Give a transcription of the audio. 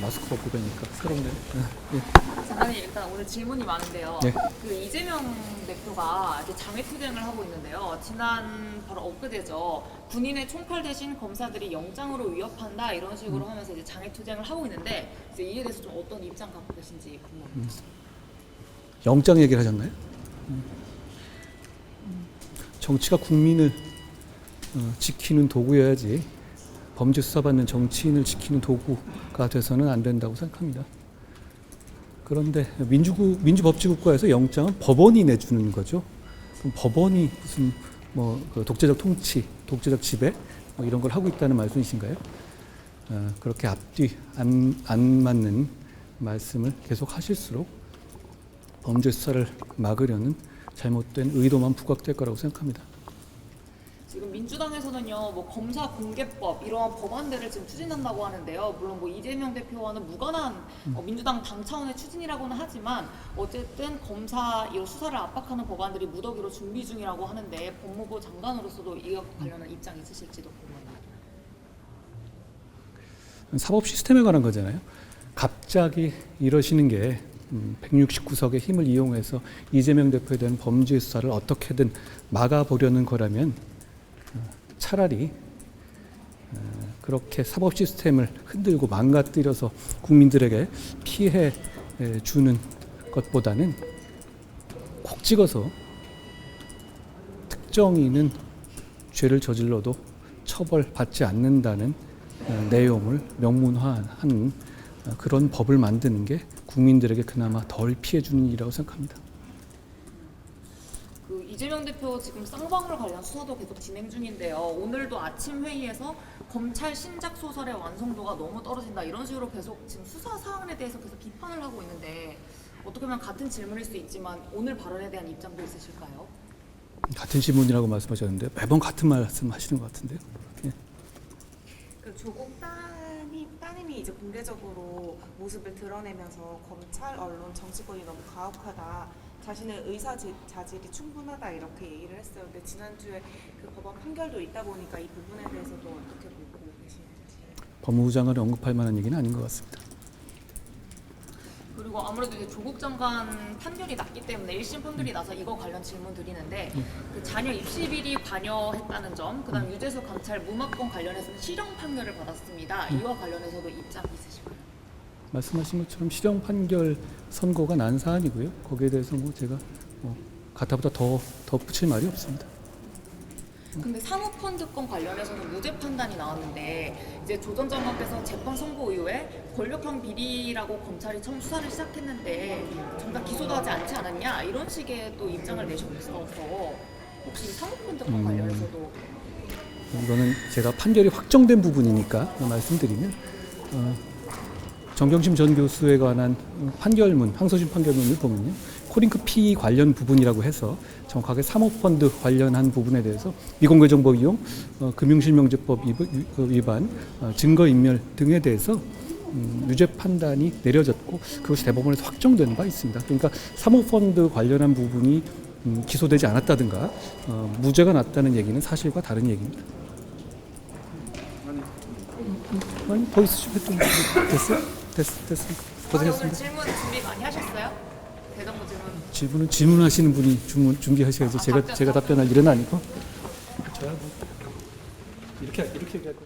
마스크 벗고 뵈니까 새롭네요. 예. 장관님 일단 오늘 질문이 많은데요. 네. 그 이재명 대표가 이제 장외 투쟁을 하고 있는데요. 지난 바로 엊그제죠. 군인의 총칼 대신 검사들이 영장으로 위협한다 이런 식으로 음. 하면서 이제 장외 투쟁을 하고 있는데 이제 이에 대해서 좀 어떤 입장 갖고 계신지 궁금합니다. 영장 얘기를 하셨나요? 음. 정치가 국민을 어, 지키는 도구여야지 범죄 수사받는 정치인을 지키는 도구가 돼서는 안 된다고 생각합니다. 그런데 민주구 민주법치국가에서 영장은 법원이 내주는 거죠. 그럼 법원이 무슨 뭐그 독재적 통치, 독재적 지배 뭐 이런 걸 하고 있다는 말씀이신가요? 어, 그렇게 앞뒤 안, 안 맞는 말씀을 계속 하실수록 범죄 수사를 막으려는 잘못된 의도만 부각될 거라고 생각합니다. 지금 민주당에서는요, 뭐 검사 공개법 이러한 법안들을 지금 추진한다고 하는데요. 물론 뭐 이재명 대표와는 무관한 어, 민주당 당 차원의 추진이라고는 하지만 어쨌든 검사 이 수사를 압박하는 법안들이 무더기로 준비 중이라고 하는데 법무부 장관으로서도 이와 관련한 입장 있으실지도 궁금합니다. 사법 시스템에 관한 거잖아요. 갑자기 이러시는 게 169석의 힘을 이용해서 이재명 대표에 대한 범죄 수사를 어떻게든 막아보려는 거라면 어, 차라리 어, 그렇게 사법 시스템을 흔들고 망가뜨려서 국민들에게 피해 에, 주는 것보다는 콕 찍어서 특정인은 죄를 저질러도 처벌받지 않는다는 어, 내용을 명문화한 어, 그런 법을 만드는 게 국민들에게 그나마 덜 피해 주는 일이라고 생각합니다. 그 이재명 대표 지금 쌍방울 관련 수사도 계속 진행 중인데요. 오늘도 아침 회의에서 검찰 신작 소설의 완성도가 너무 떨어진다 이런 식으로 계속 지금 수사 사안에 대해서 계속 비판을 하고 있는데 어떻게 보면 같은 질문일 수 있지만 오늘 발언에 대한 입장도 있으실까요? 같은 신문이라고 말씀하셨는데 매번 같은 말씀 하시는 것 같은데요. 예. 그 조국 따님, 따님이 이제 공개적으로 모습을 드러내면서 검찰, 언론, 정치권이 너무 가혹하다. 자신의 의사 지- 자질이 충분하다 이렇게 얘기를 했어요. 근데 지난주에 그 법원 판결도 있다 보니까 이 부분에 대해서도 어떻게 보고 계시는지. 법무부 장관이 언급할 만한 얘기는 아닌 것 같습니다. 그리고 아무래도 이제 조국 장관 판결이 났기 때문에 1심 판결이 나서 이거 관련 질문 드리는데 그 자녀 입시 비리 관여했다는 점, 그다음 유재수 감찰 무마건 관련해서는 실형 판결을 받았습니다. 이와 관련해서도 입장 있으실까요? 말씀하신 것처럼 실형 판결 선고가 난 사안이고요. 거기에 대해서 뭐 제가 뭐 가타보다 더 덧붙일 말이 없습니다. 근데 사모펀드건 관련해서는 무죄 판단이 나왔는데 이제 조전 장관께서 재판 선고 이후에 권력형 비리라고 검찰이 처음 수사를 시작했는데 정작 기소도 하지 않지 않았냐 이런 식의 또 입장을 내셨어서 혹시 사모펀드건 음. 관련해서도 이거는 제가 판결이 확정된 부분이니까 말씀드리면 어, 정경심 전 교수에 관한 판결문, 항소심 판결문을 보면요. 코링크 피 관련 부분이라고 해서 정확하게 사모펀드 관련한 부분에 대해서 미공개 정보 이용, 어, 금융실명제법 위반, 그 위반, 어, 증거인멸 등에 대해서 음, 유죄 판단이 내려졌고 그것이 대법원에서 확정된 바 있습니다. 그러니까 사모펀드 관련한 부분이 음, 기소되지 않았다든가 어, 무죄가 났다는 얘기는 사실과 다른 얘기입니다. 아니 더 있으시면 좀 됐어요? 됐, 됐습니다. 오늘 고생했습니다. 질문 준비 많이 하셨어요? 대정부 질문 질문은 질문하시는 분이 주문 준비하셔야지 아, 제가 제가 답변. 답변할 일은 아니고 저야 뭐 이렇게 이렇게 얘기할 거.